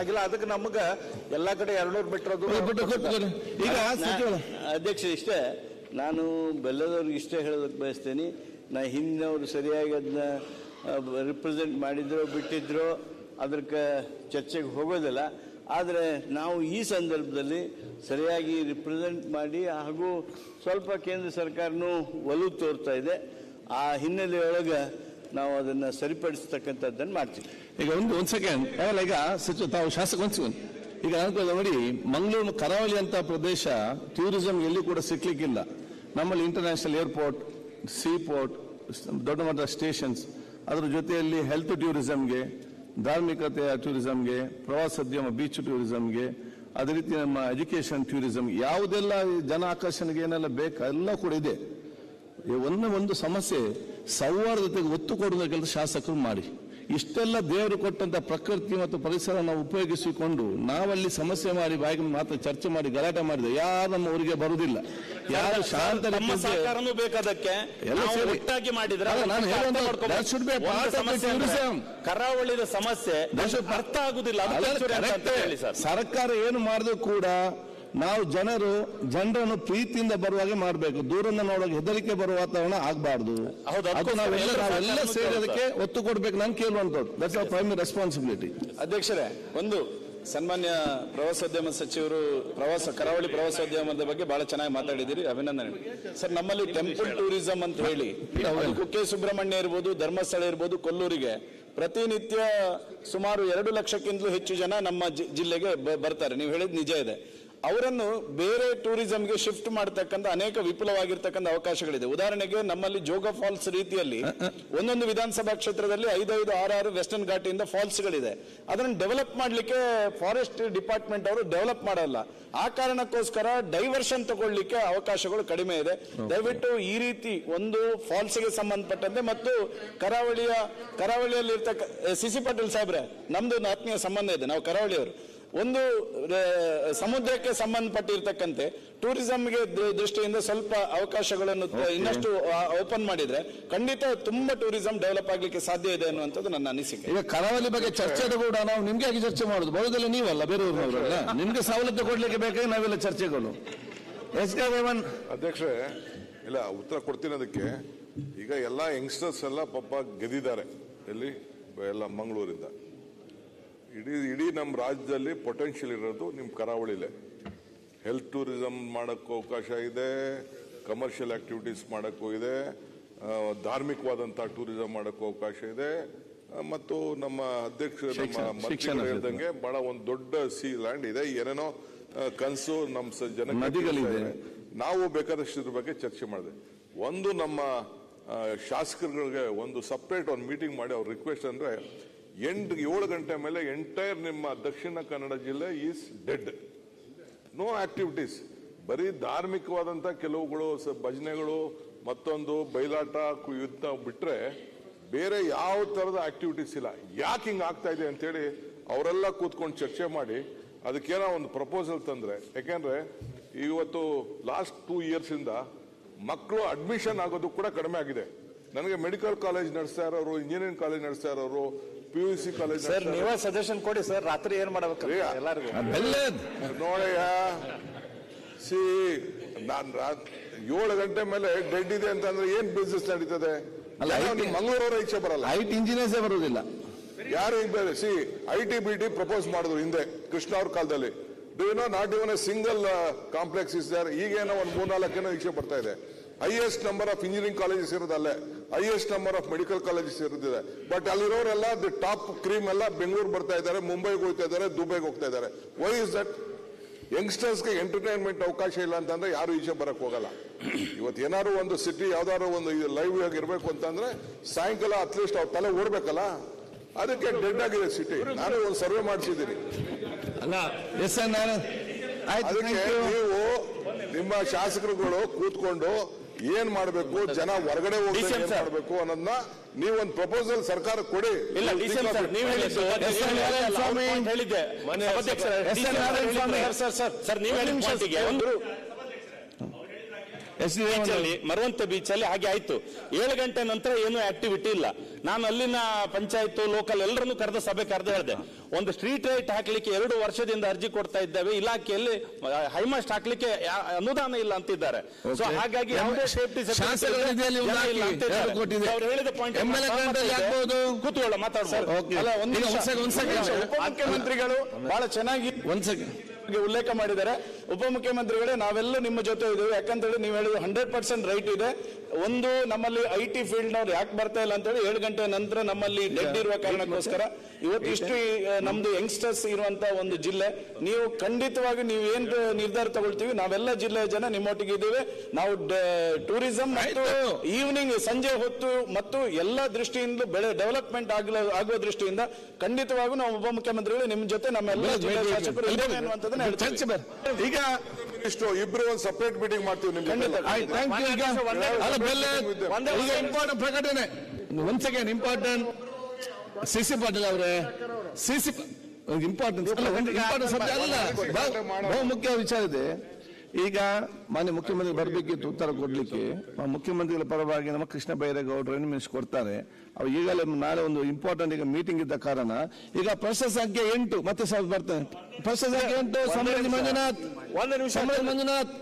ಆಗಿಲ್ಲ ಅದಕ್ಕೆ ನಮಗ ಎಲ್ಲಾ ಕಡೆ ಎರಡ್ನೂರು ಮೀಟರ್. ಈಗ ಅಧ್ಯಕ್ಷ ಇಷ್ಟೇ ನಾನು ಬೆಲ್ಲದವ್ರಿಗೆ ಇಷ್ಟೇ ಹೇಳೋದಕ್ಕೆ ಬಯಸ್ತೇನೆ. ನಾ ಹಿಂದಿನವರು ಸರಿಯಾಗಿ ಅದನ್ನ ರಿಪ್ರೆಸೆಂಟ್ ಮಾಡಿದ್ರೋ ಬಿಟ್ಟಿದ್ರೋ ಅದಕ್ಕೆ ಚರ್ಚೆಗೆ ಹೋಗೋದಿಲ್ಲ. ಆದರೆ ನಾವು ಈ ಸಂದರ್ಭದಲ್ಲಿ ಸರಿಯಾಗಿ ರಿಪ್ರೆಸೆಂಟ್ ಮಾಡಿ ಹಾಗೂ ಸ್ವಲ್ಪ ಕೇಂದ್ರ ಸರ್ಕಾರನೂ ಒಲವು ತೋರ್ತಾ ಇದೆ. ಆ ಹಿನ್ನೆಲೆಯೊಳಗೆ ನಾವು ಅದನ್ನು ಸರಿಪಡಿಸ್ತಕ್ಕಂಥದ್ದನ್ನು ಮಾಡ್ತೀವಿ. ಈಗ ಒಂದು ಒಂದು ಸೆಕೆಂಡ್ ಈಗ? ಸಚಿವ, ತಾವು ಶಾಸಕ, ಒಂದು ಸೆಕೆಂಡ್ ಈಗ ಅನುಕೂಲ ನೋಡಿ, ಮಂಗಳೂರು ಕರಾವಳಿ ಅಂತ ಪ್ರದೇಶ ಟೂರಿಸಂ ಎಲ್ಲಿ ಕೂಡ ಸಿಕ್ಲಿಕ್ಕಿಲ್ಲ. ನಮ್ಮಲ್ಲಿ ಇಂಟರ್ನ್ಯಾಷನಲ್ ಏರ್ಪೋರ್ಟ್ ಸೀ ಪೋರ್ಟ್ ದೊಡ್ಡ ಮಟ್ಟದ ಸ್ಟೇಷನ್ಸ್ ಅದರ ಜೊತೆಯಲ್ಲಿ ಹೆಲ್ತ್ ಟೂರಿಸಂಗೆ ಧಾರ್ಮಿಕತೆಯ ಟೂರಿಸಂಗೆ ಪ್ರವಾಸೋದ್ಯಮ ಬೀಚ್ ಟೂರಿಸಂಗೆ ಅದೇ ರೀತಿ ನಮ್ಮ ಎಜುಕೇಶನ್ ಟೂರಿಸಂ ಯಾವುದೆಲ್ಲ ಜನ ಆಕರ್ಷಣೆಗೆ ಏನೆಲ್ಲ ಬೇಕು? ಎಲ್ಲ ಕೂಡ ಇದೆ. ಒಂದೇ ಒಂದು ಸಮಸ್ಯೆ ಸೌಹಾರ್ದತೆಗೆ ಒತ್ತು ಕೊಡುವ ಕೆಲಸ ಶಾಸಕರು ಮಾಡಿ. ಇಷ್ಟೆಲ್ಲ ದೇವರು ಕೊಟ್ಟಂತ ಪ್ರಕೃತಿ ಮತ್ತು ಪರಿಸರ ನಾವು ಉಪಯೋಗಿಸಿಕೊಂಡು ನಾವಲ್ಲಿ ಸಮಸ್ಯೆ ಮಾಡಿ ಬಾಯಿಗೆ ಮಾತ್ರ ಚರ್ಚೆ ಮಾಡಿ ಗಲಾಟೆ ಮಾಡಿದೆ ಯಾರು ನಮ್ಮ ಊರಿಗೆ ಬರುವುದಿಲ್ಲ. ಯಾರು ಶಾಂತ ಬೇಕಾದಕ್ಕೆ. ಕರಾವಳಿದ ಸಮಸ್ಯೆ ಅರ್ಥ ಆಗುದಿಲ್ಲ. ಸರ್ಕಾರ ಏನು ಮಾಡಿದ್ರು ಕೂಡ ನಾವು ಜನರು ಜನರನ್ನು ಪ್ರೀತಿಯಿಂದ ಬರುವಾಗೆ ಮಾಡಬೇಕು. ದೂರದಿಂದ ನೋಡುವಾಗ ಹೆದರಿಕೆ ಬರುವ ವಾತಾವರಣ ಆಗಬಾರ್ದು. ನಾವೆಲ್ಲ ಎಲ್ಲರೂ ಸೇರಿ ಅದಕ್ಕೆ ಒತ್ತು ಕೊಡ್ಬೇಕು ನಾನು ಕೇಳುವಂಥದ್ದು. ದಟ್ಸ್ ಅವರ್ ಪ್ರೈಮರಿ ರೆಸ್ಪಾನ್ಸಿಬಿಲಿಟಿ ಅಧ್ಯಕ್ಷರೇ ಒಂದು ಸನ್ಮಾನ್ಯ ಪ್ರವಾಸೋದ್ಯಮ ಸಚಿವರು ಪ್ರವಾಸ ಕರಾವಳಿ ಪ್ರವಾಸೋದ್ಯಮದ ಬಗ್ಗೆ ಬಹಳ ಚೆನ್ನಾಗಿ ಮಾತಾಡಿದಿರಿ ಅಭಿನಂದನೆ ಸರ್ ನಮ್ಮಲ್ಲಿ ಟೆಂಪಲ್ ಟೂರಿಸಂ ಅಂತ ಹೇಳಿ ಕುಕ್ಕೆ ಸುಬ್ರಹ್ಮಣ್ಯ ಇರ್ಬೋದು ಧರ್ಮಸ್ಥಳ ಇರ್ಬೋದು ಕೊಲ್ಲೂರಿಗೆ ಪ್ರತಿನಿತ್ಯ ಸುಮಾರು ಎರಡು ಲಕ್ಷಕ್ಕಿಂತಲೂ ಹೆಚ್ಚು ಜನ ನಮ್ಮ ಜಿ- ಜಿಲ್ಲೆಗೆ ಬ- ಬರ್ತಾರೆ. ನೀವು ಹೇಳಿದ್ ನಿಜ ಇದೆ. ಅವರನ್ನು ಬೇರೆ ಟೂರಿಸಂಗೆ ಶಿಫ್ಟ್ ಮಾಡತಕ್ಕಂಥ ಅನೇಕ ವಿಪುಲವಾಗಿರ್ತಕ್ಕಂಥ ಅವಕಾಶಗಳಿದೆ. ಉದಾಹರಣೆಗೆ ನಮ್ಮಲ್ಲಿ ಜೋಗ ಫಾಲ್ಸ್ ರೀತಿಯಲ್ಲಿ ಒಂದೊಂದು ವಿಧಾನಸಭಾ ಕ್ಷೇತ್ರದಲ್ಲಿ ಐದೈದು ಆರಾರು ವೆಸ್ಟರ್ನ್ ಘಾಟಿಯಿಂದ ಫಾಲ್ಸ್ಗಳಿದೆ. ಅದನ್ನು ಡೆವಲಪ್ ಮಾಡಲಿಕ್ಕೆ ಫಾರೆಸ್ಟ್ ಡಿಪಾರ್ಟ್ಮೆಂಟ್ ಅವರು ಡೆವಲಪ್ ಮಾಡಲ್ಲ. ಆ ಕಾರಣಕ್ಕೋಸ್ಕರ ಡೈವರ್ಷನ್ ತಗೊಳ್ಳಿಕ್ಕೆ ಅವಕಾಶಗಳು ಕಡಿಮೆ ಇದೆ. ದಯವಿಟ್ಟು ಈ ರೀತಿ ಒಂದು ಫಾಲ್ಸ್ಗೆ ಸಂಬಂಧಪಟ್ಟಂತೆ ಮತ್ತು ಕರಾವಳಿಯ ಕರಾವಳಿಯಲ್ಲಿ ಇರ್ತಕ್ಕ ಸಿಸಿ ಪಾಟೀಲ್ ಸಾಹೇಬ್ರೆ ನಮ್ದು ಒಂದು ಆತ್ಮೀಯ ಸಂಬಂಧ ಇದೆ. ನಾವು ಕರಾವಳಿಯವರು. ಒಂದು ಸಮುದ್ರಕ್ಕೆ ಸಂಬಂಧಪಟ್ಟಿರ್ತಕ್ಕಂತೆ ಟೂರಿಸಂಗೆ ದೃ- ದೃಷ್ಟಿಯಿಂದ ಸ್ವಲ್ಪ ಅವಕಾಶಗಳನ್ನು ತ- ಇನ್ನಷ್ಟು ಓಪನ್ ಮಾಡಿದ್ರೆ ಖಂಡಿತ ತುಂಬಾ ಟೂರಿಸಂ ಡೆವಲಪ್ ಆಗ್ಲಿಕ್ಕೆ ಸಾಧ್ಯ ಇದೆ ಅನ್ನುವಂಥದ್ದು ನನ್ನ ಅನಿಸಿಕೆ. ಈಗ ಕರಾವಳಿ ಬಗ್ಗೆ ಚರ್ಚೆ ಕೂಡ ನಾವು ನಿಮ್ಗೆ ಆಗಿ ಚರ್ಚೆ ಮಾಡುದು? ಬಹುದಲ್ಲ ನೀವಲ್ಲ ಬೇರೆ ನಿಮ್ಗೆ ಸವಲತ್ತು ಕೊಡ್ಲಿಕ್ಕೆ ಬೇಕಾಗಿ ನಾವೆಲ್ಲ ಚರ್ಚೆಗಳು ಎಸ್ ಕೆ ರೇವನ್ ಅಧ್ಯಕ್ಷರೇ ಇಲ್ಲ ಉತ್ತರ ಕೊಡ್ತೀನಿ ಅದಕ್ಕೆ. ಈಗ ಎಲ್ಲ ಯಂಗ್ಸ್ಟರ್ಸ್ ಎಲ್ಲ ಪಾಪ ಗೆದ್ದಿದ್ದಾರೆ. ಎಲ್ಲಿ? ಎಲ್ಲ ಮಂಗಳೂರಿಂದ. ಇಡೀ ಇಡೀ ನಮ್ಮ ರಾಜ್ಯದಲ್ಲಿ ಪೊಟೆನ್ಷಿಯಲ್ ಇರೋದು ನಿಮ್ಮ ಕರಾವಳಿಲೇ. ಹೆಲ್ತ್ ಟೂರಿಸಂ ಮಾಡೋಕ್ಕೂ ಅವಕಾಶ ಇದೆ ಕಮರ್ಷಿಯಲ್ ಆಕ್ಟಿವಿಟೀಸ್ ಮಾಡೋಕ್ಕೂ ಇದೆ ಧಾರ್ಮಿಕವಾದಂಥ ಟೂರಿಸಂ ಮಾಡೋಕ್ಕೂ ಅವಕಾಶ ಇದೆ ಮತ್ತು ನಮ್ಮ ಅಧ್ಯಕ್ಷ ನಮ್ಮ ಹೇಳ್ದಂಗೆ ಬಹಳ ಒಂದು ದೊಡ್ಡ ಸಿ ಲ್ಯಾಂಡ್ ಇದೆ ಏನೇನೋ ಕನಸು ನಮ್ಮ ನದಿಗಳಿದೆ. ನಾವು ಬೇಕಾದಷ್ಟು ಇದ್ರ ಬಗ್ಗೆ ಚರ್ಚೆ ಮಾಡಿದೆ. ಒಂದು ನಮ್ಮ ಶಾಸಕರುಗಳಿಗೆ ಒಂದು ಸಪ್ರೇಟ್ ಒಂದು ಮೀಟಿಂಗ್ ಮಾಡಿ ಅವ್ರ ರಿಕ್ವೆಸ್ಟ್ ಅಂದ್ರೆ ಎಂಟು ಏಳು ಗಂಟೆ ಮೇಲೆ ಎಂಟೈರ್ ನಿಮ್ಮ ದಕ್ಷಿಣ ಕನ್ನಡ ಜಿಲ್ಲೆ ಈಸ್ ಡೆಡ್ ನೋ ಆಕ್ಟಿವಿಟೀಸ್ ಬರೀ ಧಾರ್ಮಿಕವಾದಂಥ ಕೆಲವುಗಳು ಭಜನೆಗಳು, ಮತ್ತೊಂದು ಬಯಲಾಟ ಯುದ್ಧ ಬಿಟ್ಟರೆ ಬೇರೆ ಯಾವ ಥರದ ಆಕ್ಟಿವಿಟೀಸ್ ಇಲ್ಲ. ಯಾಕೆ ಹಿಂಗೆ ಆಗ್ತಾ ಇದೆ ಅಂತೇಳಿ ಅವರೆಲ್ಲ ಕೂತ್ಕೊಂಡು ಚರ್ಚೆ ಮಾಡಿ ಅದಕ್ಕೇನೋ ಒಂದು ಪ್ರಪೋಸಲ್ ತಂದ್ರೆ. ಯಾಕೆಂದರೆ ಇವತ್ತು ಲಾಸ್ಟ್ ಟೂ ಇಯರ್ಸ್ ಇಂದ ಮಕ್ಕಳು ಅಡ್ಮಿಷನ್ ಆಗೋದು ಕೂಡ ಕಡಿಮೆ ಆಗಿದೆ. ನನಗೆ ಮೆಡಿಕಲ್ ಕಾಲೇಜ್ ನಡೆಸ್ತಾ ಇರೋರು ಇಂಜಿನಿಯರಿಂಗ್ ಕಾಲೇಜ್ ನಡೆಸ್ತಾ ಇರೋರು P U C college sir ನೀವೇ ಸಜೆಷನ್ ಕೊಡಿ ಸರ್ ರಾತ್ರಿ ಏನ್ ಮಾಡಬೇಕು? ಎಲ್ಲರಿಗೂ. ನೋಡಯ್ಯ ಸಿ ನಾನ್ ರಾತ್ ಏಳು ಗಂಟೆ ಮೇಲೆ ಡೆಡ್ ಇದೆ ಅಂತಂದ್ರೆ ಏನ್ ಬಿಸ್ನೆಸ್ ನಡೀತದೆ? ಅಲ್ಲ, ಮಂಗಳೂರವರ ಇಚ್ಛೆ ಬರಲ್ಲ. ಐಟಿ ಇಂಜಿನಿಯರ್ಸೇ ಬರೋದಿಲ್ಲ. ಯಾರು ಈಗ ಬೇರೆ? C I T B T propose ಮಾಡಿದ್ರು ಹಿಂದೆ ಕೃಷ್ಣ ಅವ್ರ ಕಾಲದಲ್ಲಿ. Do you know not even a single complex is ಈಗ ಈಗೇನೋ ಒಂದು ಮೂರ್ನಾಲ್ಕೇನೋ ಈಚೆ ಬರ್ತಾ ಇದೆ. Highest number of engineering colleges ಇರೋದಲ್ಲೇ highest number of medical colleges ಇರೋದಿದೆ. But ಅಲ್ಲಿರೋರೆಲ್ಲ ದಿ ಟಾಪ್ ಕ್ರೀಮ್ ಎಲ್ಲ ಬೆಂಗಳೂರು ಬರ್ತಾ ಇದ್ದಾರೆ ಮುಂಬೈಗೆ ಹೋಗ್ತಾ ಇದ್ದಾರೆ ದುಬೈಗೆ ಹೋಗ್ತಾ ಇದ್ದಾರೆ. ವೈ ಇಸ್ ದಟ್ ಯಂಗ್ಸ್ಟರ್ಸ್ಗೆ ಎಂಟರ್ಟೈನ್ಮೆಂಟ್ ಅವಕಾಶ ಇಲ್ಲ ಅಂತಂದ್ರೆ ಯಾರು ಈಚೆ ಬರಕ್ ಹೋಗಲ್ಲ. ಇವತ್ತು ಏನಾದ್ರು ಒಂದು ಸಿಟಿ ಯಾವ್ದಾದ್ರು ಒಂದು ಲೈವ್ ಆಗಿ ಇರಬೇಕು ಅಂತಂದ್ರೆ ಸಾಯಂಕಾಲ ಅಟ್ಲೀಸ್ಟ್ ಅವ್ರ ತಲೆ ಓಡ್ಬೇಕಲ್ಲ. ಅದಕ್ಕೆ ಡೆಡ್ ಆಗಿದೆ ಸಿಟಿ ನಾನು ಒಂದು ಸರ್ವೆ ಮಾಡಿಸಿದ್ದೀನಿ. ಅದಕ್ಕೆ ನೀವು ನಿಮ್ಮ ಶಾಸಕರುಗಳು ಕೂತ್ಕೊಂಡು ಏನ್ ಮಾಡಬೇಕು? ಜನ ಹೊರಗಡೆ ಹೋಗಿ ಏನ್. ಮಾಡ್ಬೇಕು ಅನ್ನೋದನ್ನ ನೀವೊಂದು ಪ್ರಪೋಸಲ್ ಸರ್ಕಾರ ಕೊಡಿ. ಇಲ್ಲ ಡಿ ಸಿ ಸರ್ ನೀವು sir N Narayana S beach ಅಲ್ಲಿ ಮರವಂತ ಬೀಚ್ ಅಲ್ಲಿ ಹಾಗೆ ಆಯ್ತು. ಏಳು ಗಂಟೆ ನಂತರ ಏನು ಆಕ್ಟಿವಿಟಿ ಇಲ್ಲ. ನಾನು ಅಲ್ಲಿನ ಪಂಚಾಯತ್ ಲೋಕಲ್ ಎಲ್ಲರನ್ನು ಕರೆದ ಸಭೆ ಕರೆದು ಹೇಳಿದೆ. ಒಂದು ಸ್ಟ್ರೀಟ್ ಲೈಟ್ ಹಾಕ್ಲಿಕ್ಕೆ ಎರಡು ವರ್ಷದಿಂದ ಅರ್ಜಿ ಕೊಡ್ತಾ ಇದ್ದೇವೆ. ಇಲಾಖೆಯಲ್ಲಿ ಹೈಮಾಸ್ಟ್ ಹಾಕ್ಲಿಕ್ಕೆ ಅನುದಾನ ಇಲ್ಲ ಅಂತಿದ್ದಾರೆ. ಸೊ ಹಾಗಾಗಿ ಯಾವುದೇ ಸೇಫ್ಟಿ ಅವ್ರು ಹೇಳಿದ ಪಾಯಿಂಟ್. ಕೂತ್ಕೊಳ್ಳ ಮಾತಾಡ್ಬೋದು. ಮುಖ್ಯಮಂತ್ರಿಗಳು. ಬಹಳ ಚೆನ್ನಾಗಿ ಬಗ್ಗೆ ಉಲ್ಲೇಖ ಮಾಡಿದ್ದಾರೆ. ಉಪಮುಖ್ಯಮಂತ್ರಿಗಳೇ ನಾವೆಲ್ಲ ನಿಮ್ಮ ಜೊತೆ ಇದ್ದೀವಿ. ಯಾಕಂತೇಳಿ ನೀವು ಹೇಳಿದ ಹಂಡ್ರೆಡ್ ಪರ್ಸೆಂಟ್ ರೈಟ್ ಇದೆ. ಒಂದು ನಮ್ಮಲ್ಲಿ ಐ ಟಿ ಫೀಲ್ಡ್ ನವ್ರು ಯಾಕೆ ಬರ್ತಾ ಇಲ್ಲ ಅಂತೇಳಿ ಏಳು ಗಂಟೆ ನಂತರ ನಮ್ಮಲ್ಲಿ ಡೆಡ್ ಇರುವ ಕಾರಣಕ್ಕೋಸ್ಕರ ಇವತ್ತು ಇಷ್ಟು ಈ, ನಮ್ದು ಯಂಗ್ಸ್ಟರ್ಸ್ ಇರುವಂತ ಒಂದು ಜಿಲ್ಲೆ. ನೀವು ಖಂಡಿತವಾಗಿ ನೀವು ಏನ್ ನಿರ್ಧಾರ ತಗೊಳ್ತೀವಿ? ನಾವೆಲ್ಲ ಜಿಲ್ಲೆಯ ಜನ ನಿಮ್ಮೊಟ್ಟಿಗೆ ಇದ್ದೀವಿ. ನಾವು ಟೂರಿಸಂ ಮತ್ತು. ಈವ್ನಿಂಗ್ ಸಂಜೆ ಹೊತ್ತು ಮತ್ತು ಎಲ್ಲ ದೃಷ್ಟಿಯಿಂದ ಬೆಳೆ ಡೆವಲಪ್ಮೆಂಟ್ ಆಗಲ ಆಗುವ ದೃಷ್ಟಿಯಿಂದ ಖಂಡಿತವಾಗೂ ನಾವು ಉಪಮುಖ್ಯಮಂತ್ರಿಗಳು ನಿಮ್ಮ ಜೊತೆ ನಮ್ಮೆಲ್ಲ ಜಿಲ್ಲೆ ಶಾಸಕರು ಇದ್ದೇವೆ ಅನ್ನುವಂಥದ್ದನ್ನ ಹೇಳ್ತೀವಿ. ಚರ್ಚೆ ಬೇರೆ ಈಗ ಇಷ್ಟು ಇಬ್ರು ಒಂದು ಸಪರೇಟ್ ಮೀಟಿಂಗ್ ಮಾಡ್ತೀವಿ ನಿಮ್ ಜೊತೆ. ಥ್ಯಾಂಕ್ ಯು ಈಗ. ಅಲ್ಲ ಬೆಲ್ಲ ಈಗ ಇಂಪಾರ್ಟೆಂಟ್ ಪ್ರಕಟಣೆ. ಒಂದ್ second important C C C Patil ಅವರೇ C C important important subject ಅಲ್ಲ. ಬಹಳ- ಬಹು ಮುಖ್ಯ ವಿಚಾರ ಇದೆ. ಈಗ ಮಾನ್ಯ ಮುಖ್ಯಮಂತ್ರಿ ಬರಬೇಕಿತ್ತು ಉತ್ತರ ಕೊಡಲಿಕ್ಕೆ. ಮುಖ್ಯಮಂತ್ರಿಗಳ ಪರವಾಗಿ ನಮ್ಮ ಕೃಷ್ಣ ಬೈರೇಗೌಡರು ಮಿನಿಸ್ ಕೊಡ್ತಾರೆ. ಅವ್ರು ಈಗಲೇ ನಾಳೆ ಒಂದು ಇಂಪಾರ್ಟೆಂಟ್ ಈಗ ಮೀಟಿಂಗ್ ಇದ್ದ ಕಾರಣ. ಈಗ ಪ್ರಶ್ನೆ ಸಂಖ್ಯೆ ಎಂಟು ಮತ್ತೆ ಸಹ ಬರ್ತೇನೆ ಪ್ರಶ್ನೆ ಸಂಖ್ಯೆ ಎಂಟು ಸಮೃದ್ಧಿ ಮಂಜುನಾಥ್. ಒಂದು ನಿಮಿಷ. ಮಂಜುನಾಥ್.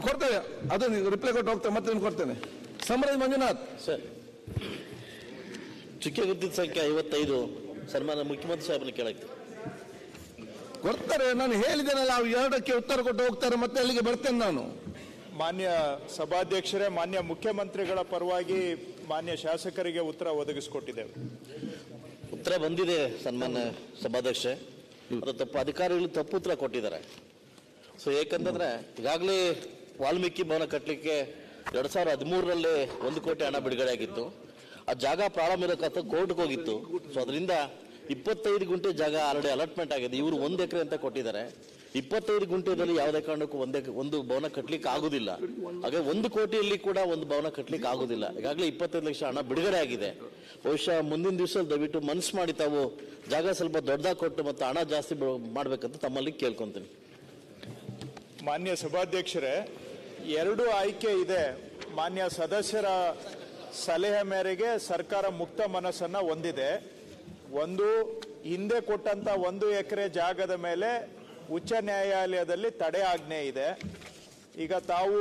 ಕೊಡ್ತೇವೆ. ಅದು ರಿಪ್ಲೈ ಕೊಟ್ಟು ಹೋಗ್ತೇವೆ ಮತ್ತೆ ನಿಮ್ಗೆ ಕೊಡ್ತೇನೆ. ಸಮೃದ್ಧಿ ಮಂಜುನಾಥ್. ಸರ್ ಚುಕ್ಕೆ ಗುರುತಿನ ಸಂಖ್ಯೆ ಐವತ್ತೈದು. ಸನ್ಮಾನ ಮುಖ್ಯಮಂತ್ರಿ ಸಾಹೇಬ್ನ ಕೇಳಕ್ಕೆ. ಕೊಡ್ತಾರೆ ನಾನು ಹೇಳಿದ್ದೇನಲ್ಲ ಅವ್ರು ಎರಡಕ್ಕೆ ಉತ್ತರ ಕೊಟ್ಟು ಹೋಗ್ತಾರೆ ಮತ್ತೆ ಅಲ್ಲಿಗೆ ಬರ್ತೇನೆ ನಾನು. ಮಾನ್ಯ ಸಭಾಧ್ಯಕ್ಷರೇ ಮಾನ್ಯ ಮುಖ್ಯಮಂತ್ರಿಗಳ ಪರವಾಗಿ ಮಾನ್ಯ ಶಾಸಕರಿಗೆ ಉತ್ತರ ಒದಗಿಸಿಕೊಟ್ಟಿದ್ದೇವೆ ಉತ್ತರ ಬಂದಿದೆ ಸನ್ಮಾನ್ಯ ಸಭಾಧ್ಯಕ್ಷ ಅದು ತಪ್ಪು ಅಧಿಕಾರಿಗಳು ತಪ್ಪು ಉತ್ತರ ಕೊಟ್ಟಿದ್ದಾರೆ. ಸೊ ಏಕೆಂತಂದ್ರೆ ಈಗಾಗಲೇ ವಾಲ್ಮೀಕಿ ಭವನ ಕಟ್ಟಲಿಕ್ಕೆ ಎರಡು ಸಾವಿರದ ಹದಿಮೂರರಲ್ಲಿ ಒಂದು ಕೋಟಿ ಹಣ ಬಿಡುಗಡೆ ಆಗಿತ್ತು ಆ ಜಾಗ ಪ್ರಾರಂಭ ಇರೋಕ್ಕಂತ ಕೋರ್ಟ್ಗೆ ಹೋಗಿತ್ತು. ಸೊ ಅದರಿಂದ ಇಪ್ಪತ್ತೈದು ಗುಂಟೆ ಜಾಗ ಆಲ್ರೆಡಿ ಅಲಾಟ್ಮೆಂಟ್ ಆಗಿದೆ. ಇವರು ಒಂದು ಎಕರೆ ಅಂತ ಕೊಟ್ಟಿದ್ದಾರೆ. ಇಪ್ಪತ್ತೈದು ಗುಂಟೆದಲ್ಲಿ ಯಾವುದೇ ಕಾರಣಕ್ಕೂ ಒಂದೇ ಒಂದು ಭವನ ಕಟ್ಟಲಿಕ್ಕೆ ಆಗುದಿಲ್ಲ. ಹಾಗೆ ಒಂದು ಕೋಟಿಯಲ್ಲಿ ಕೂಡ ಒಂದು ಭವನ ಕಟ್ಟಲಿಕ್ಕೆ ಆಗುದಿಲ್ಲ. ಈಗಾಗಲೇ ಇಪ್ಪತ್ತೈದು ಲಕ್ಷ ಹಣ ಬಿಡುಗಡೆ ಆಗಿದೆ. ಬಹುಶಃ ಮುಂದಿನ ದಿವಸ ದಯವಿಟ್ಟು ಮನಸ್ಸು ಮಾಡಿ ತಾವು ಜಾಗ ಸ್ವಲ್ಪ ದೊಡ್ಡದಾಗಿ ಕೊಟ್ಟು ಮತ್ತು ಹಣ ಜಾಸ್ತಿ ಮಾಡಬೇಕಂತ ತಮ್ಮಲ್ಲಿ ಕೇಳ್ಕೊಂತೀನಿ. ಮಾನ್ಯ ಸಭಾಧ್ಯಕ್ಷರೇ, ಎರಡು ಆಯ್ಕೆ ಇದೆ. ಮಾನ್ಯ ಸದಸ್ಯರ ಸಲಹೆ ಮೇರೆಗೆ ಸರ್ಕಾರ ಮುಕ್ತ ಮನಸ್ಸನ್ನ ಹೊಂದಿದೆ. ಒಂದು ಹಿಂದೆ ಕೊಟ್ಟಂತ ಒಂದು ಎಕರೆ ಜಾಗದ ಮೇಲೆ ಉಚ್ಚ ನ್ಯಾಯಾಲಯದಲ್ಲಿ ತಡೆ ಆಜ್ಞೆ ಇದೆ. ಈಗ ತಾವು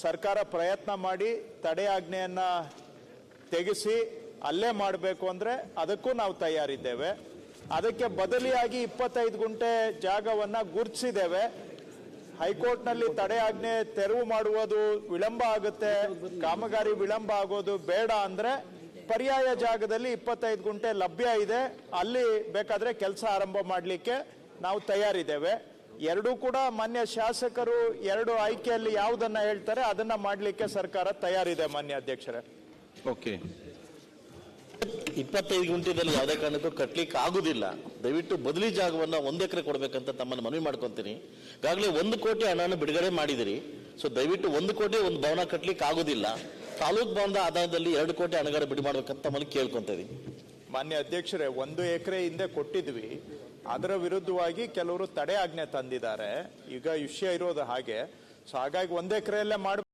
ಸರ್ಕಾರ ಪ್ರಯತ್ನ ಮಾಡಿ ತಡೆ ಆಜ್ಞೆಯನ್ನ ತೆಗೆಸಿ ಅಲ್ಲೇ ಮಾಡಬೇಕು ಅಂದ್ರೆ ಅದಕ್ಕೂ ನಾವು ತಯಾರಿದ್ದೇವೆ. ಅದಕ್ಕೆ ಬದಲಿಯಾಗಿ ಇಪ್ಪತ್ತೈದು ಗುಂಟೆ ಜಾಗವನ್ನ ಗುರುತಿಸಿದ್ದೇವೆ. ಹೈಕೋರ್ಟ್ನಲ್ಲಿ ತಡೆ ಆಜ್ಞೆ ತೆರವು ಮಾಡುವುದು ವಿಳಂಬ ಆಗುತ್ತೆ. ಕಾಮಗಾರಿ ವಿಳಂಬ ಆಗೋದು ಬೇಡ ಅಂದ್ರೆ ಪರ್ಯಾಯ ಜಾಗದಲ್ಲಿ ಇಪ್ಪತ್ತೈದು ಗುಂಟೆ ಲಭ್ಯ ಇದೆ. ಅಲ್ಲಿ ಬೇಕಾದರೆ ಕೆಲಸ ಆರಂಭ ಮಾಡಲಿಕ್ಕೆ ನಾವು ತಯಾರಿದ್ದೇವೆ. ಎರಡೂ ಕೂಡ ಮಾನ್ಯ ಶಾಸಕರು ಎರಡು ಆಯ್ಕೆಯಲ್ಲಿ ಯಾವುದನ್ನ ಹೇಳ್ತಾರೆ ಅದನ್ನ ಮಾಡಲಿಕ್ಕೆ ಸರ್ಕಾರ ತಯಾರಿದೆ ಮಾನ್ಯ ಅಧ್ಯಕ್ಷರೇ. ಓಕೆ. ಇಪ್ಪತ್ತೈದು ಗುಂಟೆದಲ್ಲಿ ಯಾವುದೇ ಕಾರಣಕ್ಕೂ ಕಟ್ಟಲಿಕ್ಕೆ ಆಗುದಿಲ್ಲ. ದಯವಿಟ್ಟು ಬದಲಿ ಜಾಗವನ್ನು ಒಂದು ಎಕರೆ ಕೊಡಬೇಕಂತ ತಮ್ಮನ್ನು ಮನವಿ ಮಾಡ್ಕೊತೀನಿ. ಈಗಾಗಲೇ ಒಂದು ಕೋಟಿ ಹಣವನ್ನು ಬಿಡುಗಡೆ ಮಾಡಿದಿರಿ. ಸೊ ದಯವಿಟ್ಟು ಒಂದು ಕೋಟಿ ಒಂದು ಭವನ ಕಟ್ಟಲಿಕ್ಕೆ ಆಗುದಿಲ್ಲ. ತಾಲೂಕ್ ಭವನದ ಆದಾಯದಲ್ಲಿ ಎರಡು ಕೋಟಿ ಹಣಗಾರ ಬಿಡಿ ಮಾಡ್ಬೇಕಂತ ಮನೆ ಕೇಳ್ಕೊಂತ ಇದೀನಿ. ಮಾನ್ಯ ಅಧ್ಯಕ್ಷರೇ, ಒಂದು ಎಕರೆ ಹಿಂದೆ ಕೊಟ್ಟಿದ್ವಿ. ಅದರ ವಿರುದ್ಧವಾಗಿ ಕೆಲವರು ತಡೆ ಆಜ್ಞೆ ತಂದಿದ್ದಾರೆ. ಈಗ ವಿಷಯ ಇರೋದು ಹಾಗೆ. ಸೊ, ಹಾಗಾಗಿ ಒಂದು ಎಕರೆಯಲ್ಲೇ ಮಾಡಿ